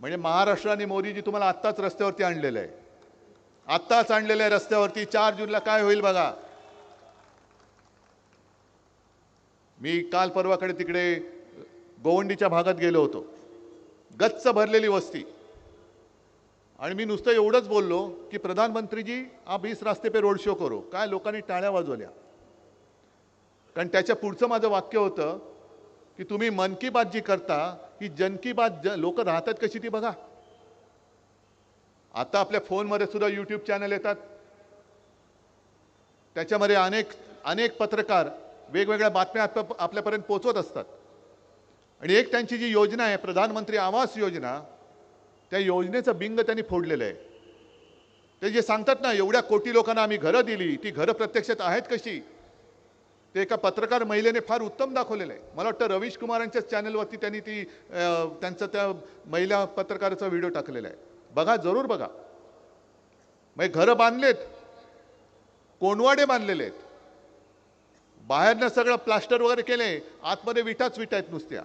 म्हणजे महाराष्ट्र आणि मोदीजी तुम्हाला आत्ताच रस्त्यावरती आणलेलं आहे. आत्ताच आणलेलं आहे रस्त्यावरती. चार जूनला काय होईल बघा. मी काल परवाकडे तिकडे गोवंडीच्या भागात गेलो होतो. गच्च भरलेली वस्ती. आणि मी नुसतं एवढंच बोललो की प्रधानमंत्रीजी आप इस रास्ते पे रोड शो करो. काय लोकांनी टाळ्या वाजवल्या. कारण त्याच्या पुढचं माझं वाक्य होतं की तुम्ही मन की बात जी करता ही जन की बात ज लोक राहतात कशी ती बघा. आता आपल्या फोनमध्ये सुद्धा यूट्यूब चॅनल येतात. त्याच्यामध्ये अनेक अनेक पत्रकार वेगवेगळ्या बातम्या आपल्या आपल्यापर्यंत पोचवत असतात. आणि एक त्यांची जी योजना आहे प्रधानमंत्री आवास योजना त्या योजनेचं बिंग त्यांनी फोडलेलं आहे. ते जे सांगतात ना एवढ्या कोटी लोकांना आम्ही घरं दिली ती घरं प्रत्यक्षात आहेत कशी? ते एका पत्रकार महिलेने फार उत्तम दाखवलेलं आहे. मला वाटतं रवीश कुमारांच्याच चॅनलवरती त्यांनी ती त्यांचा त्यांचं त्या महिला पत्रकाराचा व्हिडिओ टाकलेला आहे. बघा जरूर बघा. म्हणजे घरं बांधलेत. कोणवाडे बांधलेले आहेत बाहेरनं सगळं प्लास्टर वगैरे केले. आतमध्ये विटाच विटा आहेत नुसत्या.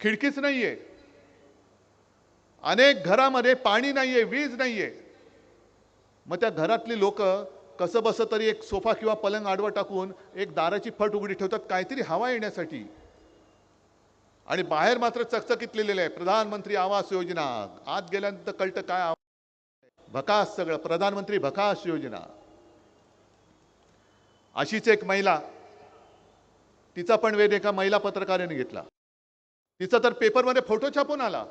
खिडकीच नाहीये. अनेक घरामध्ये पाणी नाहीये वीज नाहीये. मग त्या घरातली लोक कसं बसं तरी एक सोफा किंवा पलंग आडवं टाकून एक दाराची फट उघडी ठेवतात काहीतरी हवा येण्यासाठी. आणि बाहेर मात्र चकचकीत लिहिलेलं आहे प्रधानमंत्री आवास योजना. आत गेल्यानंतर कळतं काय आवाज भकास सगळं प्रधानमंत्री भकास योजना. अशीच एक महिला तिचा पण वेध एका महिला पत्रकाराने घेतला. तिचा तर पेपरमध्ये फोटो छापून आला.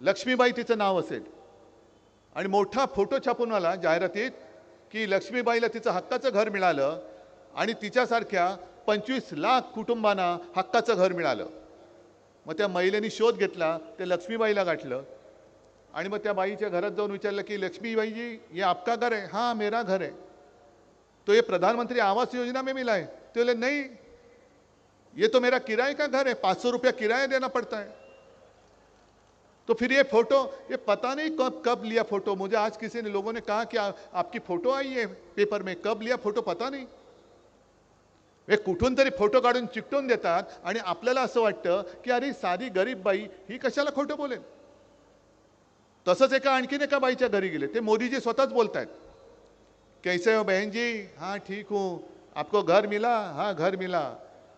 लक्ष्मीबाई तिचं नाव असेल. आणि मोठा फोटो छापून आला जाहिरातीत की लक्ष्मीबाईला तिचं हक्काचं घर मिळालं आणि तिच्यासारख्या पंचवीस लाख कुटुंबांना हक्काचं घर मिळालं. मग त्या महिलेनी शोध घेतला ते लक्ष्मीबाईला गाठलं आणि मग त्या बाईच्या घरात जाऊन विचारलं की लक्ष्मीबाई हे ये आपका घर आहे? हां मेरा घर आहे. तो ये प्रधानमंत्री आवास योजना में मिला है? तो बोले नहीं ये तो मेरा किराए का घर है पाँच सौ रुपया किराया देना पड़ता है। तो फिर ये फोटो ये पता नहीं कब कब लिया फोटो? मुझे आज किसी ने लोगों ने कहा कि आ, आपकी फोटो आई है पेपर में। कब लिया फोटो पता नहीं। हे कुठून तरी फोटो काढून चिकटून देतात आणि आपल्याला असं वाटतं की अरे साधी गरीब बाई ही कशाला खोटं बोलेल? तसंच एका आणखीन एका बाईच्या घरी गेले. ते मोदीजी स्वतःच बोलतायत. कैसे हो बहन जी? ठीक हूँ. आपको घर मिला? हां घर मिला.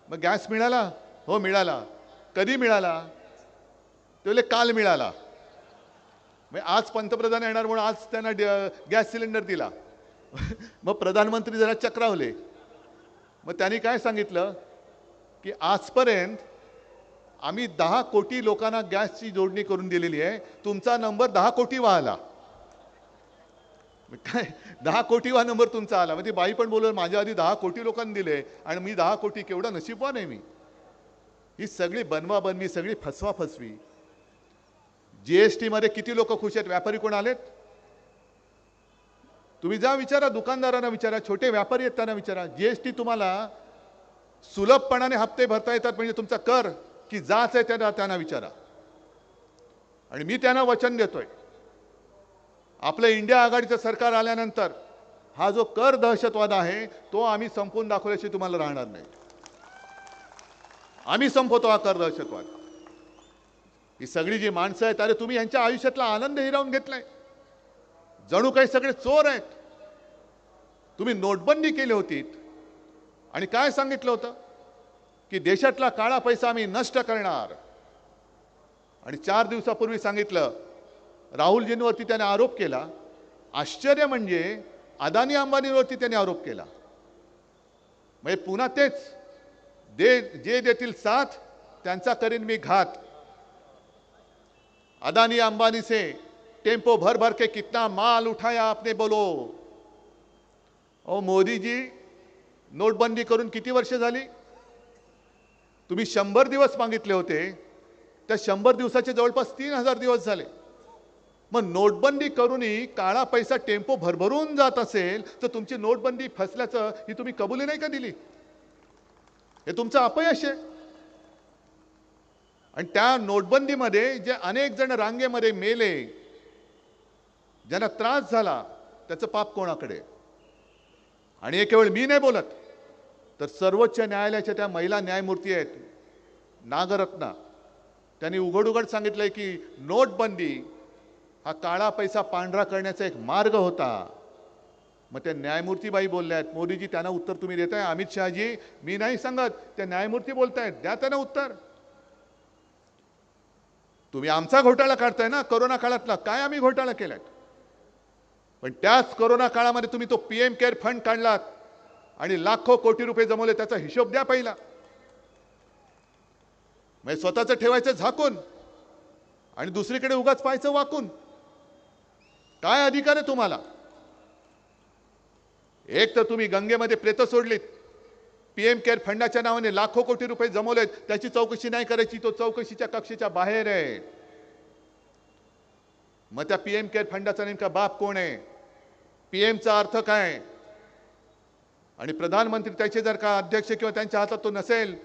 मग गॅस मिळाला? हो मिळाला. कधी मिळाला? ते काल मिळाला. मग आज पंतप्रधान येणार म्हणून आज त्यांना ड- गॅस सिलेंडर दिला. मग प्रधानमंत्री जरा चक्रावले. मग त्यांनी काय सांगितलं? की आजपर्यंत आम्ही दहा कोटी लोकांना गॅसची जोडणी करून दिलेली आहे. तुमचा नंबर दहा कोटी आला. काय? दहा कोटीवा नंबर तुमचा आला. म्हणजे बाई पण बोलत माझ्या आधी दहा कोटी लोकांनी दिले आणि मी दहा कोटी केवढा नशीबवान आहे मी. ही सगळी बनवा बनवी सगळी फसवा फसवी जीएसटीमध्ये किती लोक खुश आहेत? व्यापारी कोण आलेत? तुम्ही जा विचारा दुकानदारांना विचारा छोटे व्यापारी आहेत त्यांना विचारा. जीएसटी तुम्हाला सुलभपणाने हप्ते भरता येतात म्हणजे तुमचा कर की जाच आहे त्यांना त्यांना विचारा. आणि मी त्यांना वचन देतोय. आपलं इंडिया आघाडीचं सरकार आल्यानंतर हा जो कर दहशतवाद आहे तो आम्ही संपवून दाखवल्याशिवाय तुम्हाला राहणार नाही. आम्ही संपवतो हा कर दहशतवाद. ही सगळी जी माणसं आहेत अरे तुम्ही यांच्या आयुष्यातला आनंद हिरावून घेतलाय. जणू काही सगळे चोर आहेत. तुम्ही नोटबंदी केली होती. आणि काय सांगितलं होतं? की देशातला काळा पैसा आम्ही नष्ट करणार. आणि चार दिवसापूर्वी सांगितलं राहुलजींवरती त्याने आरोप केला. आश्चर्य म्हणजे अदानी अंबानीवरती त्याने आरोप केला. म्हणजे पुन्हा तेच दे जे देतील साथ त्यांचा करीन मी घात. अदानी अंबानी से टेम्पो भर भर के कितना माल उठाया आपने बोलो। ओ मोदी जी नोटबंदी करून किती वर्ष झाली? तुम्ही शंभर दिवस मागितले होते त्या शंभर दिवसाचे जवळपास तीन हजार दिवस झाले. मग नोटबंदी करूनही काळा पैसा टेम्पो भरभरून जात असेल तर तुमची नोटबंदी फसल्याचं ही तुम्ही कबुली नाही का दिली? हे तुमचं अपयश आहे. आणि त्या नोटबंदीमध्ये जे अनेक जण रांगेमध्ये मेले ज्यांना त्रास झाला त्याचं पाप कोणाकडे? आणि हे केवळ मी नाही बोलत तर सर्वोच्च न्यायालयाच्या त्या महिला न्यायमूर्ती आहेत नागरत्ना. त्यांनी उघड उघड सांगितलंय की नोटबंदी हा काळा पैसा पांढरा करण्याचा एक मार्ग होता. मग त्या न्यायमूर्तीबाई बोलल्या आहेत मोदीजी त्यांना उत्तर तुम्ही देताय? अमित शहाजी मी नाही सांगत. त्या न्यायमूर्ती बोलतायत द्या त्यांना उत्तर. तुम्ही आमचा घोटाळा काढताय ना करोना काळातला. काय आम्ही घोटाळा केलाय? पण त्याच करोना काळामध्ये तुम्ही तो पीएम केअर फंड काढलात आणि लाखो कोटी रुपये जमवले त्याचा हिशोब द्या पहिला. म्हणजे स्वतःचं ठेवायचं झाकून आणि दुसरीकडे उगाच पाहायचं वाकून. काय अधिकार आहे तुम्हाला? एक तर तुम्ही गंगेमध्ये प्रेत सोडलीत. पी एम केअर फंडाच्या नावाने लाखो कोटी रुपये जमवलेत. त्याची चौकशी नाही करायची तो चौकशीच्या कक्षेच्या बाहेर आहे. मग त्या पी एम केअर फंडाचा नेमका बाप कोण आहे? पी एमचा अर्थ काय? आणि प्रधानमंत्री त्याचे जर का अध्यक्ष किंवा त्यांच्या हातात तो नसेल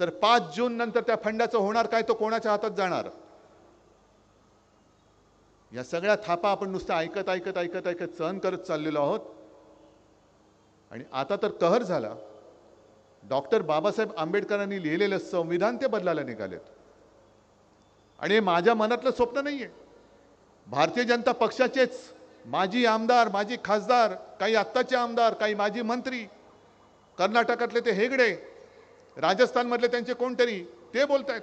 तर पाच जून नंतर त्या फंडाचं होणार काय? तो कोणाच्या हातात जाणार? या सगळ्या थापा आपण नुसतं ऐकत ऐकत ऐकत ऐकत सहन करत चाललेलो आहोत. आणि आता तर कहर झाला. डॉक्टर बाबासाहेब आंबेडकरांनी लिहिलेलं संविधान ते बदलायला निघालेत. आणि हे माझ्या मनातलं स्वप्न नाही आहे भारतीय जनता पक्षाचेच माजी आमदार माजी खासदार काही आत्ताचे आमदार काही माजी मंत्री कर्नाटकातले ते हेगडे राजस्थानमधले त्यांचे कोणतरी ते बोलत आहेत